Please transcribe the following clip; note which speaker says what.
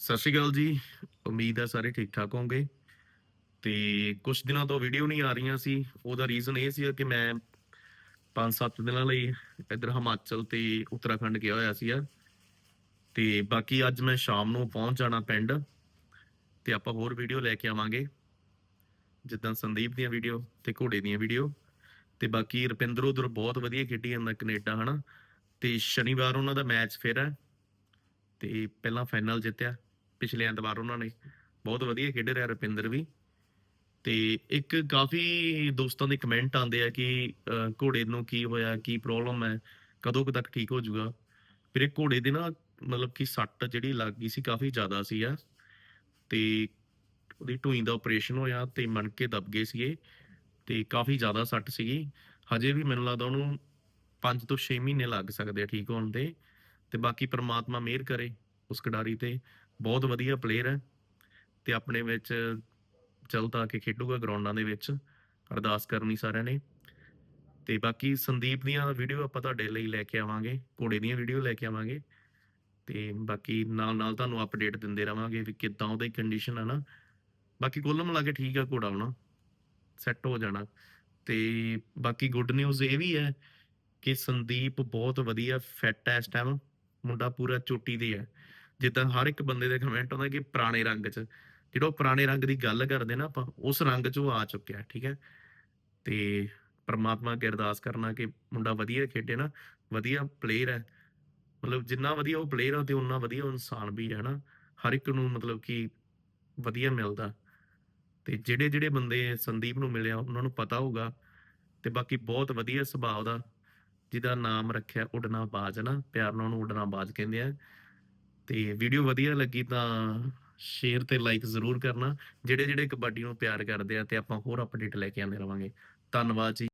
Speaker 1: ਸਤਿ ਸ਼੍ਰੀ ਅਕਾਲ ਜੀ। ਉਮੀਦ ਹੈ ਸਾਰੇ ਠੀਕ ਠਾਕ ਹੋਵੋਗੇ ਤੇ ਕੁਝ ਦਿਨਾਂ ਤੋਂ ਵੀਡੀਓ ਨਹੀਂ ਆ ਰਹੀਆਂ ਸੀ। ਉਹਦਾ ਰੀਜ਼ਨ ਇਹ ਸੀ ਕਿ ਮੈਂ 5-7 ਦਿਨਾਂ ਲਈ ਇੱਧਰ ਹਿਮਾਚਲ ਤੇ ਉੱਤਰਾਖੰਡ ਗਿਆ ਹੋਇਆ ਸੀ ਤੇ ਬਾਕੀ ਅੱਜ ਮੈਂ ਸ਼ਾਮ ਨੂੰ ਪਹੁੰਚ ਜਾਣਾ ਪਿੰਡ ਤੇ ਆਪਾਂ ਹੋਰ ਵੀਡੀਓ ਲੈ ਕੇ ਆਵਾਂਗੇ। ਜਿੱਦਾਂ ਸੰਦੀਪ ਦੀਆਂ ਵੀਡੀਓ ਤੇ ਘੋੜੇ ਦੀਆਂ ਵੀਡੀਓ ਤੇ ਬਾਕੀ ਰੁਪਿੰਦਰ ਉਧਰ ਬਹੁਤ ਵਧੀਆ ਖੇਡੀ ਜਾਂਦਾ ਕੈਨੇਡਾ, ਹਨਾ। ਤੇ ਸ਼ਨੀਵਾਰ ਉਹਨਾਂ ਦਾ ਮੈਚ ਫਿਰ ਹੈ। ਤੇ ਪਹਿਲਾਂ ਫਾਈਨਲ ਜਿੱਤਿਆ। ਪਿਛਲੇ ਐਤਵਾਰ ਉਹਨਾਂ ਨੇ ਬਹੁਤ ਵਧੀਆ ਖੇਡ ਰਿਹਾ ਰੁਪਿੰਦਰ ਵੀ। ਤੇ ਇੱਕ ਕਾਫੀ ਦੋਸਤਾਂ ਦੇ ਕਮੈਂਟ ਆਉਂਦੇ ਆ ਕਿ ਘੋੜੇ ਨੂੰ ਕੀ ਹੋਇਆ, ਕੀ ਪ੍ਰੋਬਲਮ ਹੈ, ਕਦੋਂ ਕੁ ਤੱਕ ਠੀਕ ਹੋ ਜਾਊਗਾ। ਫਿਰ ਘੋੜੇ ਦੇ ਨਾ ਮਤਲਬ ਕਿ ਸੱਟ ਜਿਹੜੀ ਲੱਗ ਗਈ ਸੀ ਕਾਫੀ ਜ਼ਿਆਦਾ ਸੀ ਆ। ਤੇ ਉਹਦੀ ਢੂਈ ਦਾ ਆਪਰੇਸ਼ਨ ਹੋਇਆ ਤੇ ਮਣਕੇ ਦਬ ਗਏ ਸੀਗੇ ਤੇ ਕਾਫੀ ਜ਼ਿਆਦਾ ਸੱਟ ਸੀਗੀ। ਹਜੇ ਵੀ ਮੈਨੂੰ ਲੱਗਦਾ ਉਹਨੂੰ 5 ਤੋਂ 6 ਮਹੀਨੇ ਲੱਗ ਸਕਦੇ ਆ ਠੀਕ ਹੋਣ ਦੇ। ਤੇ ਬਾਕੀ ਪ੍ਰਮਾਤਮਾ ਮਿਹਰ ਕਰੇ ਉਸ ਖਿਡਾਰੀ ਤੇ। ਬਹੁਤ ਵਧੀਆ ਪਲੇਅਰ ਹੈ ਤੇ ਆਪਣੇ ਵਿੱਚ ਚਲਦਾ ਕੇ ਖੇਡੂਗਾ ਗਰਾਊਂਡਾਂ ਦੇ ਵਿੱਚ, ਅਰਦਾਸ ਕਰਨੀ ਸਾਰਿਆਂ ਨੇ। ਤੇ ਬਾਕੀ ਸੰਦੀਪ ਦੀਆਂ ਵੀਡੀਓ ਆਪਾਂ ਤੁਹਾਡੇ ਲਈ ਲੈ ਕੇ ਆਵਾਂਗੇ, ਘੋੜੇ ਦੀਆਂ ਵੀਡੀਓ ਲੈ ਕੇ ਆਵਾਂਗੇ। ਤੇ ਬਾਕੀ ਨਾਲ ਨਾਲ ਤੁਹਾਨੂੰ ਅਪਡੇਟ ਦਿੰਦੇ ਰਵਾਂਗੇ ਵੀ ਕਿੱਦਾਂ ਉਹਦੀ ਕੰਡੀਸ਼ਨ ਆ ਨਾ। ਬਾਕੀ ਕੁੱਲ ਮਿਲਾ ਕੇ ਠੀਕ ਆ ਘੋੜਾ ਹੁਣ ਸੈੱਟ ਹੋ ਜਾਣਾ। ਤੇ ਬਾਕੀ ਗੁੱਡ ਨਿਊਜ਼ ਇਹ ਵੀ ਹੈ ਕਿ ਸੰਦੀਪ ਬਹੁਤ ਵਧੀਆ ਫਿੱਟ ਹੈ ਇਸ ਟਾਈਮ ਮੁੰਡਾ ਪੂਰਾ ਚੋਟੀ ਦੇ ਹੈ। ਜਿੱਦਾਂ ਹਰ ਇੱਕ ਬੰਦੇ ਦੇ ਕਮੈਂਟ ਆਉਂਦਾ ਕਿ ਪੁਰਾਣੇ ਰੰਗ 'ਚ। ਜਿਹੜਾ ਉਹ ਪੁਰਾਣੇ ਰੰਗ ਦੀ ਗੱਲ ਕਰਦੇ ਨਾ ਆਪਾਂ, ਉਸ ਰੰਗ 'ਚ ਉਹ ਆ ਚੁੱਕਿਆ, ਠੀਕ ਹੈ? ਤੇ ਪਰਮਾਤਮਾ ਅੱਗੇ ਅਰਦਾਸ ਕਰਨਾ ਕਿ ਮੁੰਡਾ ਵਧੀਆ ਖੇਡੇ ਨਾ, ਵਧੀਆ ਪਲੇਅਰ ਹੈ। ਮਤਲਬ ਜਿੰਨਾ ਵਧੀਆ ਉਹ ਪਲੇਅਰ ਆ ਤੇ ਉਨਾ ਵਧੀਆ ਇਨਸਾਨ ਵੀ ਹੈ ਨਾ। ਹਰ ਇੱਕ ਨੂੰ ਮਤਲਬ ਕਿ ਵਧੀਆ ਮਿਲਦਾ। ਤੇ ਜਿਹੜੇ ਜਿਹੜੇ ਬੰਦੇ ਸੰਦੀਪ ਨੂੰ ਮਿਲਿਆ, ਉਹਨਾਂ ਨੂੰ ਪਤਾ ਹੋਊਗਾ। ਤੇ ਬਾਕੀ ਬਹੁਤ ਵਧੀਆ ਸੁਭਾਅ ਦਾ, ਜਿਹਦਾ ਨਾਮ ਰੱਖਿਆ ਉਡਣਾ ਬਾਜ ਨਾ, ਪਿਆਰ ਨਾਲ ਉਹਨੂੰ ਉਡਣਾ ਬਾਜ ਕਹਿੰਦੇ ਆ। ਤੇ ਵੀਡੀਓ ਵਧੀਆ ਲੱਗੀ ਤਾਂ ਸ਼ੇਅਰ ਤੇ ਲਾਈਕ ਜ਼ਰੂਰ ਕਰਨਾ। ਜਿਹੜੇ ਜਿਹੜੇ ਕਬੱਡੀ ਨੂੰ ਪਿਆਰ ਕਰਦੇ ਆ ਤੇ ਆਪਾਂ ਹੋਰ ਅਪਡੇਟ ਲੈ ਕੇ ਆਉਂਦੇ ਰਵਾਂਗੇ। ਧੰਨਵਾਦ ਜੀ।